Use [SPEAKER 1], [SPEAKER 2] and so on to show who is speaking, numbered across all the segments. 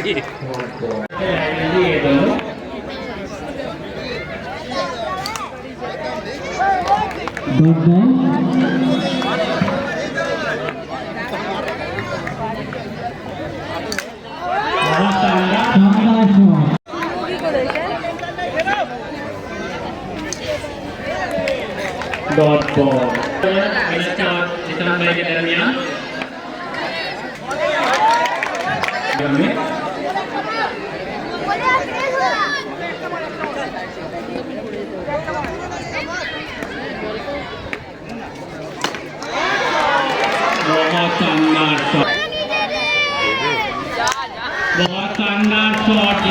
[SPEAKER 1] అది dot ball. Ada बहुत शानदार शॉट बहुत शानदार शॉट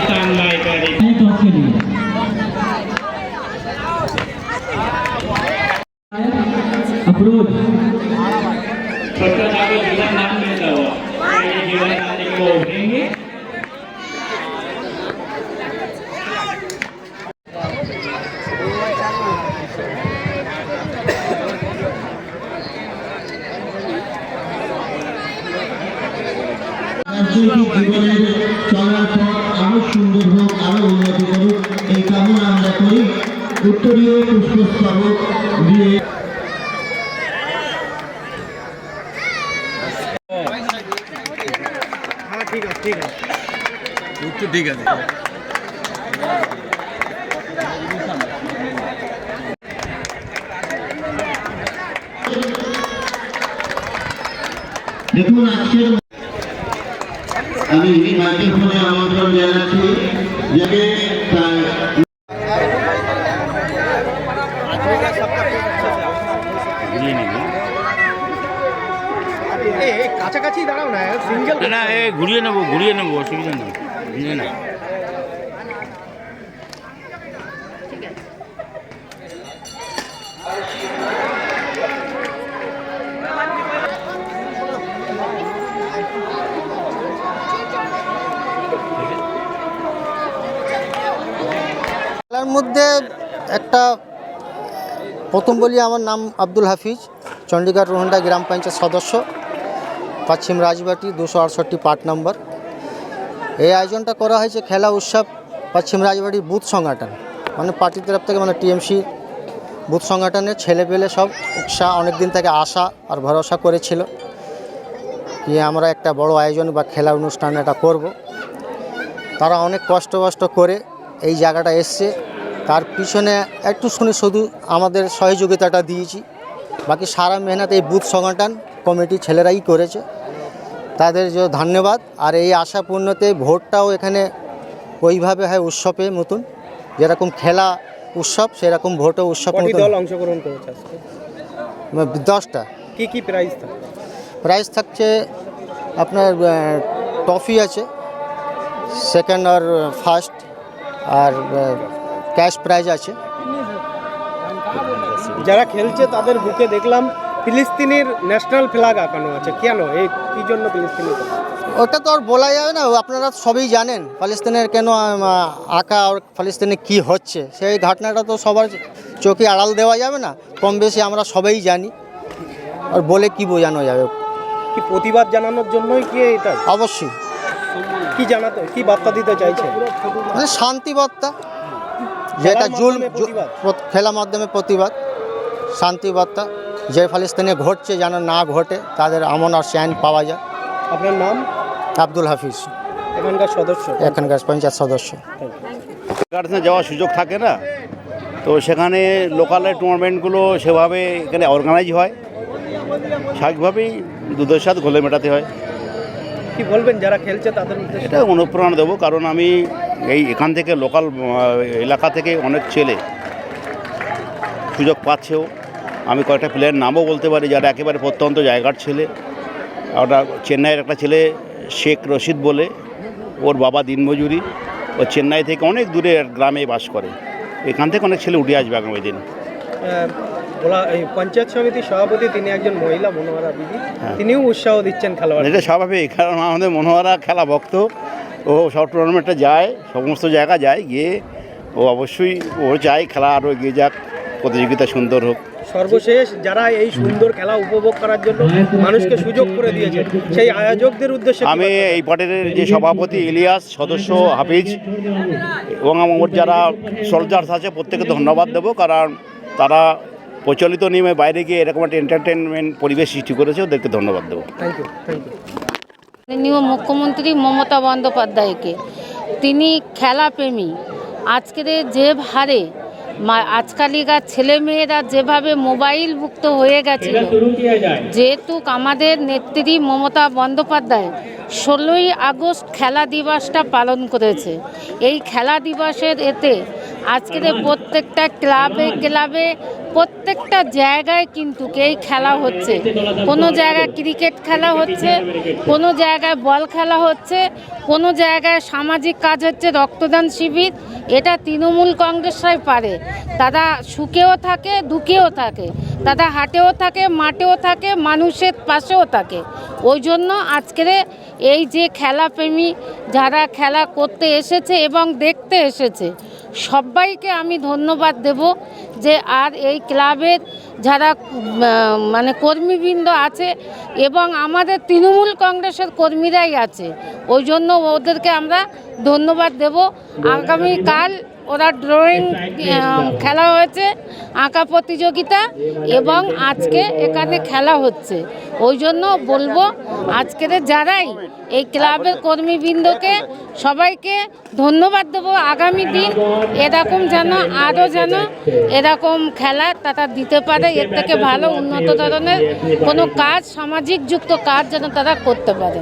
[SPEAKER 2] রাজনৈতিক জীবনের চলার পথ আরও সুন্দর হোক, আরও উন্নতি করুক, এই কামনা আমরা করি। উত্তরীয় পুষ্পস্তবক দিয়ে দেখুন, আজকের আমি মাইক্রোফোনে আমন্ত্রণ জানাচ্ছি যাকে
[SPEAKER 3] কাছাকাছি দাঁড়াও না সিঙ্গেল
[SPEAKER 4] না এ ঘুরিয়ে নেব ঘুরিয়ে নেব অসুবিধা নেই ঘুরিয়ে না
[SPEAKER 3] মধ্যে একটা, প্রথম বলি আমার নাম আব্দুল হাফিজ চণ্ডীগড় রোহন্ডা গ্রাম পঞ্চায়েত সদস্য, পশ্চিম রাজবাটি দুশো আটষট্টি পার্ট নম্বর। এই আয়োজনটা করা হয়েছে খেলা উৎসব পশ্চিম রাজবাড়ির বুথ সংগঠন মানে পার্টির তরফ থেকে মানে টিএমসি বুথ সংগঠনের ছেলে পেলে সব উৎসাহ অনেক দিন থেকে আশা আর ভরসা করেছিল কি আমরা একটা বড় আয়োজন বা খেলা অনুষ্ঠান এটা করব। তারা অনেক কষ্ট কষ্ট করে এই জায়গাটা এসছে। তার পিছনে একটু শুনে শুধু আমাদের সহযোগিতাটা দিয়েছি। বাকি সারা মেহনত এই বুথ সংগঠন কমিটি ছেলেরাই করেছে। তাদের যে ধন্যবাদ। আর এই আশাপূর্ণতে ভোটটাও এখানে ওইভাবে হয় উৎসবে মতন যেরকম খেলা উৎসব সেরকম ভোটও উৎসব
[SPEAKER 5] দল অংশগ্রহণ করেছে
[SPEAKER 3] দশটা।
[SPEAKER 5] কি কি প্রাইজ থাকে
[SPEAKER 3] প্রাইস থাকছে আপনার ট্রফি আছে। সেকেন্ড আর ফার্স্ট আর ক্যাশ প্রাইজ আছে।
[SPEAKER 5] যারা খেলছে তাদের বুকে দেখলাম ফিলিস্তিনের ন্যাশনাল ফ্ল্যাগ আঁকানো আছে। কেন? এই কি জন্য ফিলিস্তিনি?
[SPEAKER 3] ওটা তো আর বলা যাবে না আপনারা সবই জানেন ফলিস্তিনের কেন আঁকা আর ফলিস্তিনে কি হচ্ছে। সেই ঘটনাটা তো সবার চোখে আড়াল দেওয়া যাবে না কম বেশি আমরা সবাই জানি। আর বলে কি বোঝানো যাবে?
[SPEAKER 5] কি প্রতিবাদ জানানোর জন্যই কি এটা?
[SPEAKER 3] অবশ্যই।
[SPEAKER 5] কি জানাতে কি বার্তা দিতে চাইছে
[SPEAKER 3] মানে শান্তি বার্তা। যেটা জুল। খেলার মাধ্যমে প্রতিবাদ শান্তি বার্তা যে ফলিস্তিনে ঘটছে যেন না ঘটে তাদের আমন আর চ্যান পাওয়া যায়।
[SPEAKER 5] আপনার নাম?
[SPEAKER 3] আব্দুল হাফিজ।
[SPEAKER 5] এখানকার সদস্য?
[SPEAKER 3] এখানকার পঞ্চায়েত সদস্য।
[SPEAKER 4] গার্ডেনে যাওয়ার সুযোগ থাকে না? তো সেখানে লোকালের টুর্নামেন্টগুলো সেভাবে এখানে অর্গানাইজ হয়। স্বাভাবিকভাবেই দুধের সাথে ঘোলে মেটাতে হয়।
[SPEAKER 5] কি বলবেন যারা খেলছে তাদের
[SPEAKER 4] এটা অনুপ্রেরণা দেবো কারণ আমি এই এখান থেকে লোকাল এলাকা থেকে অনেক ছেলে সুযোগ পাচ্ছেও। আমি কয়েকটা প্লেয়ার নামও বলতে পারি যারা একেবারে প্রত্যন্ত জায়গার ছেলে। ওটা চেন্নাইয়ের একটা ছেলে শেখ রশিদ বলে ওর বাবা দিনমজুরি। ও চেন্নাই থেকে অনেক দূরে গ্রামে বাস করে। এখান থেকে অনেক ছেলে উঠে আসবে আগামী দিন।
[SPEAKER 5] এই পঞ্চায়েত সমিতির সভাপতি তিনি একজন মহিলা মনোহরা দিদি
[SPEAKER 4] হ্যাঁ।
[SPEAKER 5] তিনিও উৎসাহ দিচ্ছেন খেলোয়াড়
[SPEAKER 4] এটা স্বাভাবিক কারণ আমাদের মনোহরা খেলা ভক্ত। ও সব টুর্নামেন্টে যায় সমস্ত জায়গা যায় গিয়ে ও অবশ্যই ও চায় খেলা আরও এগিয়ে যাক প্রতিযোগিতা সুন্দর হোক।
[SPEAKER 5] সর্বশেষ যারা এই সুন্দর খেলা উপভোগ করার জন্য মানুষকে সুযোগ করে দিয়েছে সেই আয়োজকদের উদ্দেশ্যে
[SPEAKER 4] আমি? এই পার্টির যে সভাপতি ইলিয়াস সদস্য হাফিজ এবং আমার যারা সোলজার্স আছে প্রত্যেকে ধন্যবাদ দেবো কারণ তারা প্রচলিত নিয়মে বাইরে গিয়ে এরকম একটা এন্টারটেনমেন্ট পরিবেশ সৃষ্টি করেছে ওদেরকে ধন্যবাদ দেবো।
[SPEAKER 5] থ্যাংক ইউ থ্যাংক ইউ
[SPEAKER 6] মাননীয় মুখ্যমন্ত্রী মমতা বন্দ্যোপাধ্যায়কে। তিনি খেলাপ্রেমী। আজকের যে হারে আজকালিকার ছেলেমেয়েরা যেভাবে মোবাইলভুক্ত হয়ে
[SPEAKER 7] গেছে
[SPEAKER 6] যেহেতু আমাদের নেত্রী মমতা বন্দ্যোপাধ্যায় ষোলোই আগস্ট খেলা দিবসটা পালন করেছে। এই খেলা দিবসের এতে আজকের প্রত্যেকটা ক্লাবে ক্লাবে প্রত্যেকটা জায়গায় কিন্তু এই খেলা হচ্ছে। কোনো জায়গায় ক্রিকেট খেলা হচ্ছে, কোনো জায়গায় বল খেলা হচ্ছে, কোনো জায়গায় সামাজিক কাজ হচ্ছে, রক্তদান শিবির এটা তৃণমূল কংগ্রেসরাই পারে। তারা সুখেও থাকে, দুঃখেও থাকে। তারা হাটেও থাকে, মাঠেও থাকে, মানুষের পাশেও থাকে। ওই জন্য আজকের এই যে খেলাপ্রেমী যারা খেলা করতে এসেছে এবং দেখতে এসেছে, সবাইকে আমি ধন্যবাদ দেব যে আর এই ক্লাবের যারা মানে কর্মীবৃন্দ আছে এবং আমাদের তৃণমূল কংগ্রেসের কর্মীরাই আছে। ওই জন্য ওদেরকে আমরা ধন্যবাদ দেব। আগামীকাল ওরা ড্রয়িং খেলা হয়েছে, আঁকা প্রতিযোগিতা এবং আজকে এখানে খেলা হচ্ছে। ওই জন্য বলব আজকের যারাই এই ক্লাবের কর্মীবৃন্দকে সবাইকে ধন্যবাদ দেবো। আগামী দিন এরকম যেন, আরও যেন এরকম খেলা তারা দিতে পারে, এর থেকে ভালো উন্নত ধরনের কোনো কাজ, সামাজিক যুক্ত কাজ যেন তারা করতে পারে।